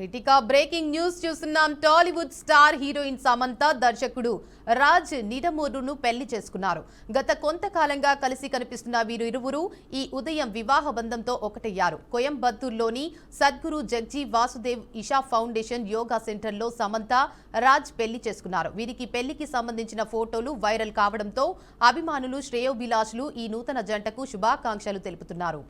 Ritika breaking news చూస్తున్నాం. Tollywood star heroine Samantha దర్శకుడు రాజ్ నిడమూరును పెళ్ళి చేసుకున్నారు. గత కొంతకాలంగా కలిసి కనిపిస్తున్న వీరు ఇరువురు ఈ ఉదయం వివాహ బంధంతో ఒకటయ్యారు. కోయంబత్తూర్లోని సద్గురు జగ్జీ వాసుదేవ్ ఇషా ఫౌండేషన్ యోగా సెంటర్లో సమంత రాజ్ పెళ్ళి చేసుకున్నారు. వీరికి పెళ్ళికి సంబంధించిన ఫోటోలు వైరల్ కావడంతో అభిమానులు శ్రేయోభిలాషులు ఈ నూతన జంటకు శుభాకాంక్షలు తెలుపుతున్నారు.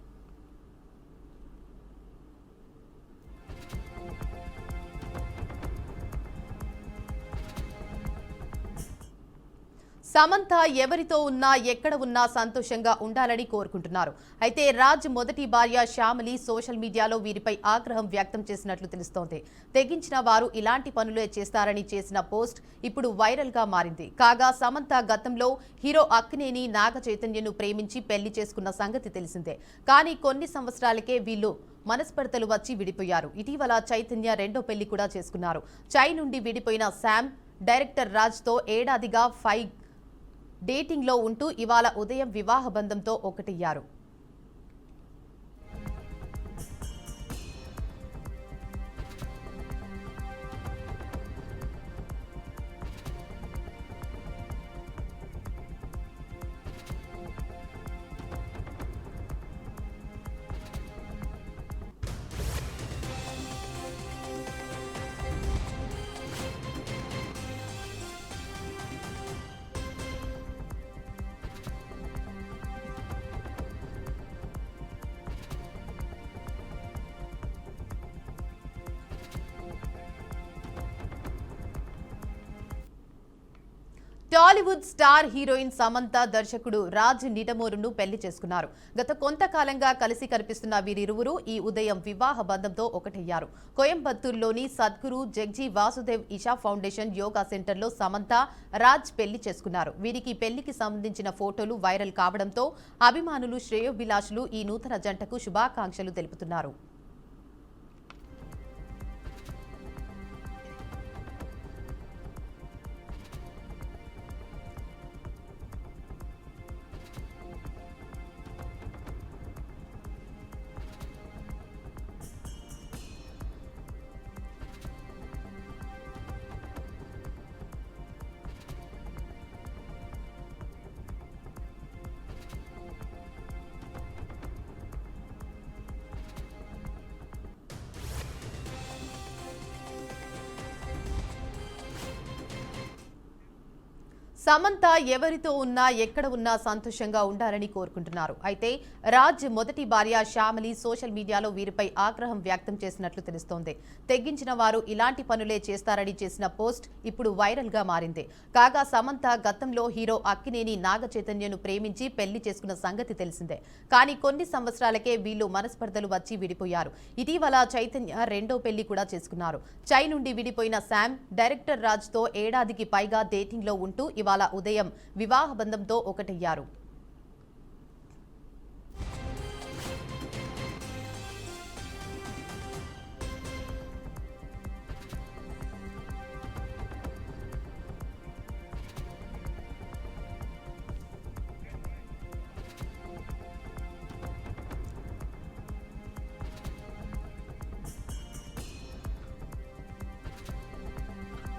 సమంత ఎవరితో ఉన్నా ఎక్కడ ఉన్నా సంతోషంగా ఉండాలని కోరుకుంటున్నారు. అయితే రాజ్ మొదటి భార్య శ్యామలి సోషల్ మీడియాలో వీరిపై ఆగ్రహం వ్యక్తం చేసినట్లు తెలుస్తోంది. తెగించిన వారు ఇలాంటి పనులే చేస్తారని చేసిన పోస్ట్ ఇప్పుడు వైరల్గా మారింది. కాగా సమంత గతంలో హీరో అక్కినేని నాగ చైతన్యను ప్రేమించి పెళ్ళి చేసుకున్న సంగతి తెలిసిందే. కానీ కొన్ని సంవత్సరాలకే వీళ్ళు మనస్పర్ధలు వచ్చి విడిపోయారు. ఇటీవల చైతన్య రెండో పెళ్ళి కూడా చేసుకున్నారు. చై నుండి విడిపోయిన శామ్ డైరెక్టర్ రాజ్తో ఏడాదిగా ఫైవ్ డేటింగ్లో ఉంటూ ఇవాళ ఉదయం వివాహ బంధంతో ఒకటయ్యారు. టాలీవుడ్ స్టార్ హీరోయిన్ సమంత దర్శకుడు రాజ్ నిటమోరును పెళ్ళి చేసుకున్నారు. గత కొంతకాలంగా కలిసి కనిపిస్తున్న వీరిరువురు ఈ ఉదయం వివాహ బంధంతో ఒకటయ్యారు. కోయంబత్తూర్లోని సద్గురు జగ్జీ వాసుదేవ్ ఇషా ఫౌండేషన్ యోగా సెంటర్లో సమంత రాజ్ పెళ్ళి చేసుకున్నారు. వీరికి పెళ్ళికి సంబంధించిన ఫోటోలు వైరల్ కావడంతో అభిమానులు శ్రేయోభిలాషులు ఈ నూతన జంటకు శుభాకాంక్షలు తెలుపుతున్నారు. సమంత ఎవరితో ఉన్నా ఎక్కడ ఉన్నా సంతోషంగా ఉండాలని కోరుకుంటున్నారు. అయితే రాజ్ మొదటి భార్య శ్యామలి సోషల్ మీడియాలో వీరిపై ఆగ్రహం వ్యక్తం చేసినట్లు తెలుస్తోంది. తెగించిన వారు ఇలాంటి పనులే చేస్తారని చేసిన పోస్ట్ ఇప్పుడు వైరల్గా మారింది. కాగా సమంత గతంలో హీరో అక్కినేని నాగ చైతన్యను ప్రేమించి పెళ్ళి చేసుకున్న సంగతి తెలిసిందే. కానీ కొన్ని సంవత్సరాలకే వీళ్ళు మనస్పర్ధలు వచ్చి విడిపోయారు. ఇటీవల చైతన్య రెండో పెళ్ళి కూడా చేసుకున్నారు. చై నుండి విడిపోయిన శామ్ డైరెక్టర్ రాజ్తో ఏడాదికి పైగా డేటింగ్లో లో ఉంటూ ఇవాళ ఉదయం వివాహ బంధంతో ఒకటయ్యారు.